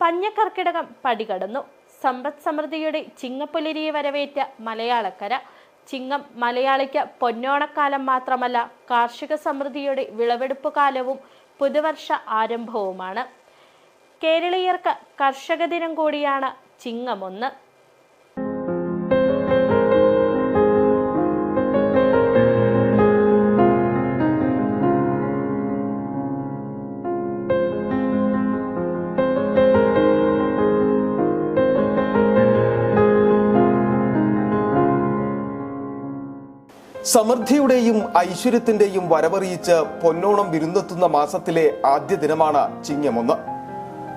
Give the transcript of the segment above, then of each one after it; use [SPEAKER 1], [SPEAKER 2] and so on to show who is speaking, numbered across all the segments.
[SPEAKER 1] പഞ്ഞക്കർക്കിടകം പടികടന്നു. സമ്പദ് സമൃദ്ധിയുടെ ചിങ്ങപ്പുലരിയെ വരവേറ്റ മലയാളക്കര. ചിങ്ങം മലയാളിക്ക് പൊന്നോണക്കാലം മാത്രമല്ല കാർഷിക സമൃദ്ധിയുടെ വിളവെടുപ്പ് കാലവും പുതുവർഷ ആരംഭവുമാണ്. കേരളീയർക്ക് കർഷക ദിനം കൂടിയാണ് ചിങ്ങമൊന്ന്.
[SPEAKER 2] സമൃദ്ധിയുടെയും ഐശ്വര്യത്തിന്റെയും വരവറിയിച്ച് പൊന്നോണം വിരുന്നെത്തുന്ന മാസത്തിലെ ആദ്യ ദിനമാണ് ചിങ്ങമൊന്ന്.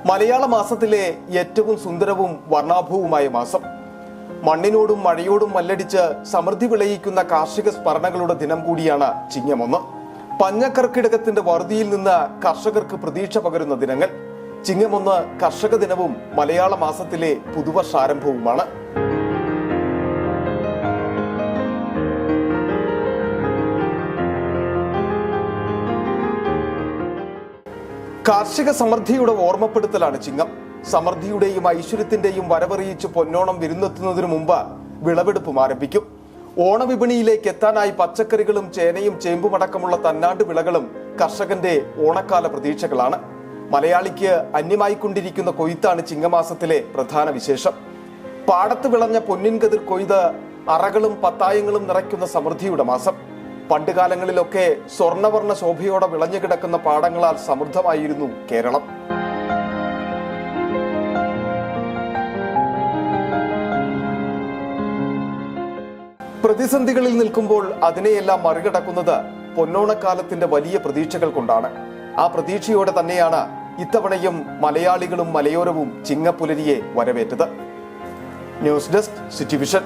[SPEAKER 2] മലയാള മാസത്തിലെ ഏറ്റവും സുന്ദരവും വർണാഭവുമായ മാസം. മണ്ണിനോടും മഴയോടും മല്ലടിച്ച് സമൃദ്ധി വിളയിക്കുന്ന കാർഷിക സ്മരണകളുടെ ദിനം കൂടിയാണ് ചിങ്ങമൊന്ന്. പഞ്ഞക്കർക്കിടകത്തിന്റെ വറുതിയിൽ നിന്ന് കർഷകർക്ക് പ്രതീക്ഷ പകരുന്ന ദിനങ്ങൾ. ചിങ്ങമൊന്ന് കർഷക ദിനവും മലയാള മാസത്തിലെ പുതുവർഷാരംഭവുമാണ്. കാർഷിക സമൃദ്ധിയുടെ ഓർമ്മപ്പെടുത്തലാണ് ചിങ്ങം. സമൃദ്ധിയുടെയും ഐശ്വര്യത്തിന്റെയും വരവറിയിച്ച് പൊന്നോണം വിരുന്നെത്തുന്നതിനു മുമ്പ് വിളവെടുപ്പും ആരംഭിക്കും. ഓണവിപണിയിലേക്ക് എത്താനായി പച്ചക്കറികളും ചേനയും ചേമ്പുമടക്കമുള്ള തന്നാണ്ട് വിളകളും കർഷകന്റെ ഓണക്കാല പ്രതീക്ഷകളാണ്. മലയാളിക്ക് അന്യമായിക്കൊണ്ടിരിക്കുന്ന കൊയ്ത്താണ് ചിങ്ങമാസത്തിലെ പ്രധാന വിശേഷം. പാടത്ത് വിളഞ്ഞ പൊന്നിൻ കതിർ കൊയ്ത് അറകളും പത്തായങ്ങളും നിറയ്ക്കുന്ന സമൃദ്ധിയുടെ മാസം. പണ്ടുകാലങ്ങളിലൊക്കെ സ്വർണവർണ ശോഭയോടെ വിളഞ്ഞു കിടക്കുന്ന പാടങ്ങളാൽ സമൃദ്ധമായിരുന്നു കേരളം. പ്രതിസന്ധികളിൽ നിൽക്കുമ്പോൾ അതിനെയെല്ലാം മറികടക്കുന്നത് പൊന്നോണക്കാലത്തിന്റെ വലിയ പ്രതീക്ഷകൾ കൊണ്ടാണ്. ആ പ്രതീക്ഷയോടെ തന്നെയാണ് ഇത്തവണയും മലയാളികളും മലയോരവും ചിങ്ങപ്പുലരിയെ വരവേറ്റത്. News desk City Vision.